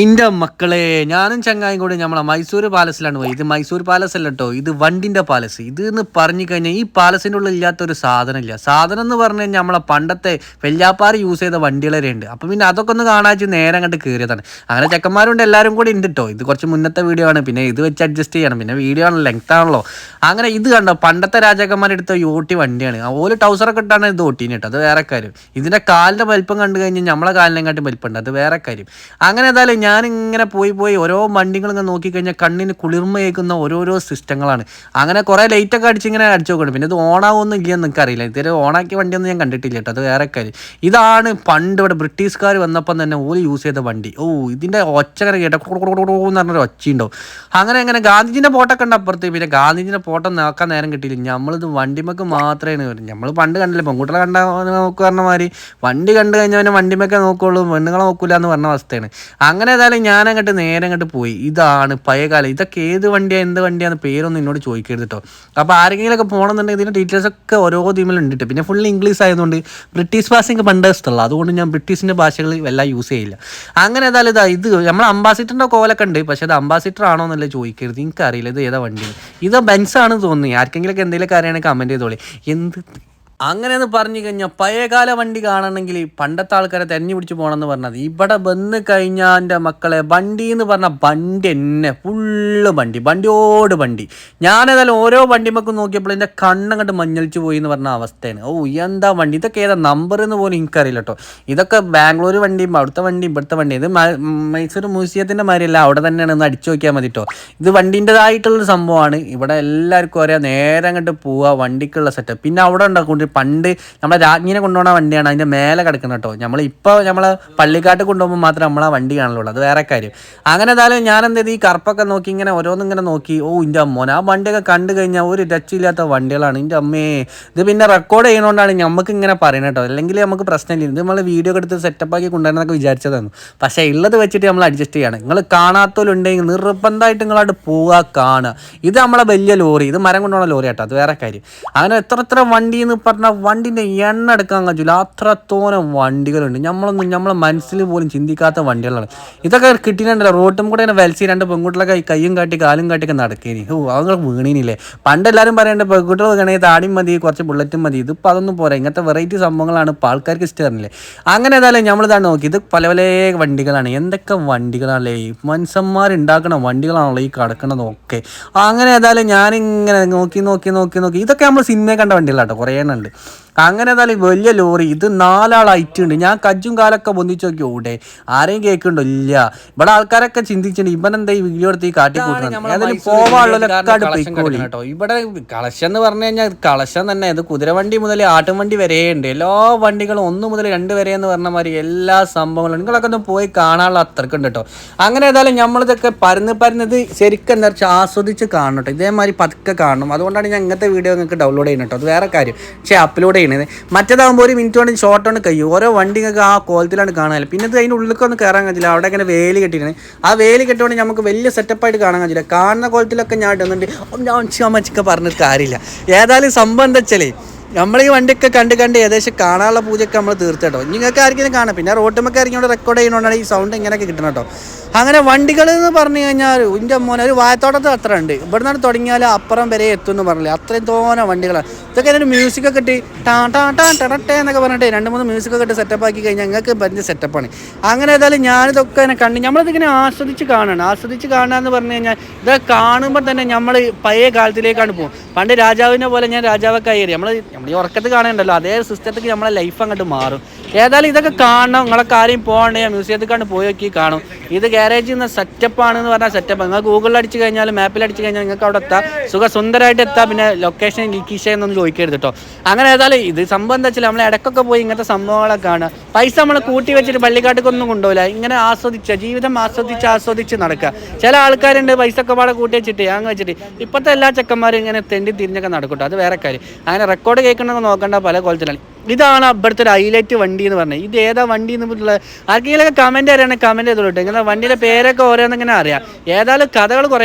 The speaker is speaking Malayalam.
ഇന്റെ മക്കളെ ഞാനും ചങ്ങായും കൂടെ നമ്മളെ മൈസൂർ പാലസിലാണ് പോയി ഇത് മൈസൂർ പാലസ് അല്ല കേട്ടോ ഇത് വണ്ടിന്റെ പാലസ്. ഇത് എന്ന് പറഞ്ഞു കഴിഞ്ഞാൽ ഈ പാലസിന്റെ ഉള്ളിൽ ഇല്ലാത്ത ഒരു സാധനം ഇല്ല സാധനം എന്ന് പറഞ്ഞു കഴിഞ്ഞാൽ നമ്മളെ പണ്ടത്തെ വെല്ലാപ്പാറ് യൂസ് ചെയ്ത വണ്ടികളെ ഉണ്ട് അപ്പം പിന്നെ അതൊക്കെ ഒന്ന് കാണാച്ച് നേരെ അങ്ങോട്ട് കയറിയതാണ് അങ്ങനെ ചെക്കന്മാരുണ്ട് എല്ലാവരും കൂടി ഉണ്ട് കേട്ടോ ഇത് കുറച്ച് മുന്നത്തെ വീഡിയോ ആണ്. പിന്നെ ഇത് വെച്ച് അഡ്ജസ്റ്റ് ചെയ്യണം. പിന്നെ വീഡിയോ ആണ് ലെങ്ത് ആണല്ലോ. അങ്ങനെ ഇത് കണ്ടോ പണ്ടത്തെ രാജാക്കന്മാരെടുത്ത യോട്ടി വണ്ടിയാണ്. ഓൽ ടൗസറൊക്കെ ഇട്ടാണ് ഇത് ഓട്ടീന് കേട്ടോ അത് വേറെ കാര്യം. ഇതിന്റെ കാലിന്റെ വലിപ്പം കണ്ടു കഴിഞ്ഞാൽ നമ്മളെ കാലിനെങ്ങാട്ടും വലിപ്പമുണ്ട് അത് വേറെ കാര്യം. അങ്ങനെ ഏതായാലും ഞാൻ ഇങ്ങനെ പോയി പോയി ഓരോ വണ്ടികൾ ഇങ്ങനെ നോക്കിക്കഴിഞ്ഞാൽ കണ്ണിന് കുളിർമയേക്കുന്ന ഓരോരോ സിസ്റ്റങ്ങളാണ്. അങ്ങനെ കുറേ ലൈറ്റൊക്കെ അടിച്ച് ഇങ്ങനെ അടിച്ചു നോക്കണം പിന്നെ ഇത് ഓണാവൊന്നും ഇല്ലെന്ന് എനിക്ക് അറിയില്ല ഇതുവരെ ഓണാക്കിയ വണ്ടിയൊന്നും ഞാൻ കണ്ടിട്ടില്ല കേട്ടോ. അത് വേറെ കാര്യം. ഇതാണ് പണ്ട് ഇവിടെ ബ്രിട്ടീഷുകാർ വന്നപ്പം തന്നെ ഓൽ യൂസ് ചെയ്ത വണ്ടി. ഓ ഇതിന്റെ ഒച്ച ഇങ്ങനെ കേട്ട എന്ന് പറഞ്ഞൊരു ഒച്ചയുണ്ടാവും. അങ്ങനെ അങ്ങനെ ഗാന്ധിജിന്റെ ഫോട്ടോ കണ്ട അപ്പുറത്ത്. പിന്നെ ഗാന്ധിജിന്റെ ഫോട്ടോ നോക്കാൻ നേരം കിട്ടിയില്ല. നമ്മളിത് വണ്ടിമക്ക് മാത്രമേ നമ്മൾ പണ്ട് കണ്ടില്ല പെൺകുട്ടികളെ കണ്ട നോക്കുക പറഞ്ഞ മാതിരി. വണ്ടി കണ്ടു കഴിഞ്ഞാൽ പിന്നെ വണ്ടിമൊക്കെ നോക്കുള്ളൂ. പെണ്ണുങ്ങളെ നോക്കൂല എന്ന് പറഞ്ഞ അവസ്ഥയാണ്. അങ്ങനെ ഏതായാലും ഞാൻ അങ്ങോട്ട് നേരെ അങ്ങോട്ട് പോയി. ഇതാണ് പഴയകാലം. ഇതൊക്കെ ഏത് വണ്ടിയാണ് എന്ത് വണ്ടിയാന്ന് പേരൊന്നും എന്നോട് ചോദിക്കരുത് കേട്ടോ അപ്പോൾ ആരെങ്കിലുമൊക്കെ പോകണമെന്നുണ്ടെങ്കിൽ ഇതിന്റെ ഡീറ്റെയിൽസ് ഒക്കെ ഓരോ തീമിലും ട്ടോ. പിന്നെ ഫുൾ ഇംഗ്ലീഷ് ആയതുകൊണ്ട് ബ്രിട്ടീഷ് ഭാഷ എനിക്ക് പണ്ട് ഇഷ്ടമുള്ള. അതുകൊണ്ട് ഞാൻ ബ്രിട്ടീഷിന്റെ ഭാഷകൾ എല്ലാം യൂസ് ചെയ്യില്ല. അങ്ങനെ ഏതായാലും ഇതാ ഇത് നമ്മൾ അംബാസിഡറിന്റെ കോലൊക്കെ ഉണ്ട്. പക്ഷേ അത് അംബാസിഡർ ആണോ എന്നല്ലേ ചോദിക്കരുത്. എനിക്കറിയില്ല ഇത് ഏതാ വണ്ടി ഇത് ബെൻസ് ആണെന്ന് തോന്നി ആർക്കെങ്കിലൊക്കെ എന്തെങ്കിലുമൊക്കെ അറിയണമെങ്കിൽ കമന്റ് ചെയ്തോളി. എന്ത് അങ്ങനെയെന്ന് പറഞ്ഞു കഴിഞ്ഞാൽ പഴയകാല വണ്ടി കാണണമെങ്കിൽ പണ്ടത്തെ ആൾക്കാരെ തെരഞ്ഞു പിടിച്ച് പോകണമെന്ന് പറഞ്ഞത് ഇവിടെ വന്ന് കഴിഞ്ഞാൽ എന്റെ മക്കളെ വണ്ടി എന്ന് പറഞ്ഞാൽ വണ്ടി എന്നെ ഫുള്ള് വണ്ടി വണ്ടിയോട് വണ്ടി. ഞാനേതായാലും ഓരോ വണ്ടിമൊക്കെ നോക്കിയപ്പോൾ എന്റെ കണ്ണങ്ങോട്ട് മഞ്ഞളിച്ച് പോയി എന്ന് പറഞ്ഞ അവസ്ഥയാണ്. ഓ എന്താ വണ്ടി? ഇതൊക്കെ ഏതാ നമ്പർ എന്ന് പോലും എനിക്കറിയില്ല കേട്ടോ ഇതൊക്കെ ബാംഗ്ലൂർ വണ്ടിയും അവിടുത്തെ വണ്ടിയും ഇവിടുത്തെ വണ്ടി ഇത് മൈസൂർ മ്യൂസിയത്തിന്റെ മാതിരിയല്ല അവിടെ തന്നെയാണ് ഒന്ന് അടിച്ചു നോക്കിയാൽ മതി കേട്ടോ ഇത് വണ്ടീന്റെതായിട്ടുള്ളൊരു സംഭവമാണ്. ഇവിടെ എല്ലാവർക്കും അറിയാം നേരെ അങ്ങോട്ട് പോവുക വണ്ടിക്കുള്ള സെറ്റപ്പ് പിന്നെ അവിടെ ഉണ്ടാക്കും പണ്ട് നമ്മളെ രാജ്ഞിനെ കൊണ്ടുപോകുന്ന വണ്ടിയാണ് അതിന്റെ മേലെ കിടക്കുന്നത് കേട്ടോ. നമ്മൾ ഇപ്പോൾ നമ്മൾ പള്ളിക്കാട്ട് കൊണ്ടുപോകുമ്പോൾ മാത്രമേ നമ്മളെ വണ്ടി കാണുള്ളൂ അത് വേറെ കാര്യം. അങ്ങനെ ഏതായാലും ഞാൻ എന്ത് ഈ കറുപ്പൊക്കെ നോക്കി ഇങ്ങനെ ഓരോന്നും ഇങ്ങനെ നോക്കി ഓ ഇന്റെ അമ്മോനെ ആ വണ്ടിയൊക്കെ കണ്ടു കഴിഞ്ഞാൽ ഒരു രക്ഷയില്ലാത്ത വണ്ടികളാണ് ഇന്റെ അമ്മേ. ഇത് പിന്നെ റെക്കോർഡ് ചെയ്യണോണ്ടാണ് നമുക്ക് ഇങ്ങനെ പറയുന്നത് കേട്ടോ. അല്ലെങ്കിൽ നമുക്ക് പ്രശ്നമില്ല. ഇത് നമ്മൾ വീഡിയോ എടുത്ത് സെറ്റപ്പാക്കി കൊണ്ടുവരണമെന്നൊക്കെ വിചാരിച്ചതാണ് പക്ഷേ ഉള്ളത് വെച്ചിട്ട് നമ്മൾ അഡ്ജസ്റ്റ് ചെയ്യണം. നിങ്ങൾ കാണാത്തവരുണ്ടെങ്കിൽ നിർബന്ധമായിട്ട് നിങ്ങളായിട്ട് പോവുക കാണുക. ഇത് നമ്മളെ വലിയ ലോറി. ഇത് മരം കൊണ്ടുപോകുന്ന ലോറി കേട്ടോ. അത് വേറെ കാര്യം. അങ്ങനെ എത്ര എത്ര വണ്ടി എന്ന് പറഞ്ഞാൽ വണ്ടിന്റെ എണ്ണ എടുക്കാൻ കഴിയില്ല അത്രത്തോനം വണ്ടികളുണ്ട്. നമ്മളൊന്നും നമ്മളെ മനസ്സിൽ പോലും ചിന്തിക്കാത്ത വണ്ടികളാണ്. ഇതൊക്കെ കിട്ടിയിട്ടുണ്ടല്ലോ. റോട്ടും കൂടെ ഇങ്ങനെ വലിച്ച് രണ്ട് പെൺകുട്ടികളൊക്കെ ഈ കയ്യും കാട്ടി കാലും കാട്ടിയൊക്കെ നടക്കേനി. ഓ അവർ വീണീനില്ലേ? പണ്ട് എല്ലാവരും പറയേണ്ടത് പെൺകുട്ടികൾ വേണമെങ്കിൽ താടിയും മതി കുറച്ച് ബുള്ളറ്റും മതി. ഇതിപ്പോൾ അതൊന്നും പോരാ. ഇങ്ങനത്തെ വെറൈറ്റി സംഭവങ്ങളാണ് ഇപ്പോൾ ആൾക്കാർക്ക് ഇഷ്ടമല്ലേ അങ്ങനെ ഏതായാലും നമ്മളിതാണ് നോക്കി. ഇത് പല പല വണ്ടികളാണ്. എന്തൊക്കെ വണ്ടികളാണല്ലേ? ഉണ്ടാക്കുന്ന വണ്ടികളാണല്ലോ ഈ കിടക്കണതൊക്കെ. അങ്ങനെ ഏതായാലും ഞാനിങ്ങനെ നോക്കി നോക്കി നോക്കി നോക്കി. ഇതൊക്കെ നമ്മൾ സിനിമയെ കണ്ട വണ്ടികളാട്ടോ. കുറേ എണ്ണം ഉണ്ട് അങ്ങനെ ഏതായാലും വലിയ ലോറി ഇത് നാലാൾ ഐറ്റ് ഉണ്ട് ഞാൻ കജ്ജും കാലൊക്കെ പൊന്തിച്ച് നോക്കി ഓടെ ആരെയും കേൾക്കുന്നുണ്ടോ ഇല്ല. ഇവിടെ ആൾക്കാരൊക്കെ ചിന്തിച്ചിട്ടുണ്ട്. ഇവൻ എന്താ ഈ വീഡിയോ എടുത്ത് ഈ കാട്ടി ഏതായാലും പോവാനുള്ളതൊക്കെ കേട്ടോ ഇവിടെ കളശം എന്ന് പറഞ്ഞു കഴിഞ്ഞാൽ കളശം തന്നെ. ഇത് കുതിരവണ്ടി മുതൽ ആട്ടുവണ്ടി വരെ ഉണ്ട് എല്ലാ വണ്ടികളും ഒന്ന് മുതൽ രണ്ട് വരെ എന്ന് പറഞ്ഞ മാതിരി എല്ലാ സംഭവങ്ങളും നിങ്ങളൊക്കെ ഒന്ന് പോയി കാണാനുള്ള അത്രക്കുണ്ട് കേട്ടോ. അങ്ങനെ ഏതായാലും നമ്മളിതൊക്കെ പരന്ന് പരന്നത് ശരിക്കും എന്താ വെച്ചാൽ ആസ്വദിച്ച് കാണണം കേട്ടോ. ഇതേമാതിരി പതുക്കെ കാണണം. അതുകൊണ്ടാണ് ഞാൻ ഇങ്ങനത്തെ വീഡിയോ നിങ്ങൾക്ക് ഡൗൺലോഡ് ചെയ്യുന്നത് കേട്ടോ. അത് വേറെ കാര്യം. പക്ഷേ അപ്ലോഡ് ചെയ്യണത്. മറ്റേതാകുമ്പോൾ ഒരു മിനിറ്റ് കൊണ്ട് ഷോർട്ട് കൊണ്ട് കഴിയും. ഓരോ വണ്ടി നിങ്ങൾക്ക് ആ കോലത്തിലാണ് കാണാൻ പിന്നെ ഇത് അതിന്റെ ഉള്ളിലേക്കൊന്നും കയറാൻ കഴിയില്ല അവിടെ ഇങ്ങനെ വേലി കെട്ടിയിരുന്നത് ആ വേലി കെട്ടുകൊണ്ട് നമുക്ക് വലിയ സെറ്റപ്പായിട്ട് കാണാൻ കഴിയില്ല. കാണുന്ന കോലത്തിലൊക്കെ ഞാൻ ഇടുന്നുണ്ട്. ഞാൻ ചിക്ക പറഞ്ഞിട്ട് കാര്യമില്ല. ഏതായാലും സംഭവം എന്താ നമ്മൾ ഈ വണ്ടിയൊക്കെ കണ്ട് കണ്ട് ഏകദേശം കാണാനുള്ള പൂജയൊക്കെ നമ്മൾ തീർത്തട്ടോ. നിങ്ങൾക്ക് ആർക്കെങ്കിലും കാണാം. പിന്നെ റോട്ടുമൊക്കെ ഇറങ്ങിയോണ്ട് റെക്കോർഡ് ചെയ്യുന്നതുകൊണ്ടാണ് ഈ സൗണ്ട് ഇങ്ങനെയൊക്കെ കിട്ടണം കേട്ടോ. അങ്ങനെ വണ്ടികൾ എന്ന് പറഞ്ഞു കഴിഞ്ഞാൽ എന്റെ മോനെ ഒരു വായത്തോട്ടത്ത് അത്ര ഉണ്ട്. ഇവിടെ നിന്നാണ് തുടങ്ങിയാൽ അപ്പുറം വരെ എത്തും എന്ന് പറഞ്ഞില്ല? അത്രയും തോനെ വണ്ടികളാണ് ഇതൊക്കെ അതിന്റെ മ്യൂസിക്കൊക്കെ ഇട്ട് ടാ ടാ ടാ ടടട്ടെ എന്നൊക്കെ പറഞ്ഞിട്ട് രണ്ട് മൂന്ന് മ്യൂസിക്കൊക്കെ ഇട്ട് സെറ്റപ്പ് ആക്കി കഴിഞ്ഞാൽ ഞങ്ങൾക്ക് പറഞ്ഞ സെറ്റപ്പാണ് അങ്ങനെ ഏതായാലും ഞാനിതൊക്കെ ഇങ്ങനെ കണ്ട് നമ്മളിതിങ്ങനെ ആസ്വദിച്ച് കാണണം. ആസ്വദിച്ച് കാണുക എന്ന് പറഞ്ഞു കഴിഞ്ഞാൽ ഇത് കാണുമ്പോൾ തന്നെ നമ്മൾ പഴയ കാലത്തിലേക്കാണ് പോകും പണ്ട് രാജാവിനെ പോലെ ഞാൻ രാജാവൊക്കെ ആയി നമ്മൾ ഈ ഉറക്കത്ത് കാണേണ്ടല്ലോ അതേ സിസ്റ്റത്തേക്ക് നമ്മളെ ലൈഫ് അങ്ങോട്ട് മാറും. ഏതായാലും ഇതൊക്കെ കാണണം. നിങ്ങളൊക്കെ ആരെയും മ്യൂസിയത്തിൽ കണ്ട് പോയി നോക്കി കാണും. ഇത് ഗാരേജിൽ നിന്ന് സെറ്റപ്പ് ആണെന്ന് പറഞ്ഞാൽ സെറ്റപ്പ് നിങ്ങൾ ഗൂഗിളിൽ അടിച്ച് കഴിഞ്ഞാൽ മാപ്പിൽ അടിച്ച് കഴിഞ്ഞാൽ നിങ്ങൾക്ക് അവിടെ എത്താം. സുഖ സുന്ദരമായിട്ട് എത്താം. പിന്നെ ലൊക്കേഷൻ ലീക്കീഷ എന്നൊന്നും ചോദിക്കരുത് കേട്ടോ അങ്ങനെ ഏതായാലും ഇത് സംഭവം നമ്മൾ ഇടയ്ക്കൊക്കെ പോയി ഇങ്ങനത്തെ സംഭവങ്ങളൊക്കെ കാണുക. പൈസ നമ്മൾ കൂട്ടി വെച്ചിട്ട് പള്ളിക്കാട്ടിക്കൊന്നും കൊണ്ടുപോകില്ല ഇങ്ങനെ ആസ്വദിച്ച ജീവിതം ആസ്വദിച്ച് ആസ്വദിച്ച് നടക്കുക. ചില ആൾക്കാരുണ്ട് പൈസ ഒക്കെ പാടെ കൂട്ടി വെച്ചിട്ട് അങ്ങ് വെച്ചിട്ട്. ഇപ്പോഴത്തെ എല്ലാ ചെക്കന്മാരും ഇങ്ങനെ തെണ്ടി തിരിഞ്ഞൊക്കെ നടക്കട്ടോ അത് വേറെ കാര്യം. അങ്ങനെ റെക്കോർഡ് കേൾക്കണമെന്ന് നോക്കേണ്ട. പല കോലത്തിലാണ് ഇതാണ് ഇവിടുത്തെ ഒരു ഹൈലൈറ്റ് വണ്ടി എന്ന് പറഞ്ഞത്. ഇത് ഏതാ വണ്ടി എന്ന് പറഞ്ഞിട്ടുള്ളത് ആർക്കെങ്കിലൊക്കെ കമന്റ് അറിയണമെങ്കിൽ കമന്റ് ചെയ്തോട്ടെ വണ്ടിയുടെ പേരൊക്കെ ഓരോന്നിങ്ങനെ അറിയാം. ഏതായാലും കഥകൾ കുറേ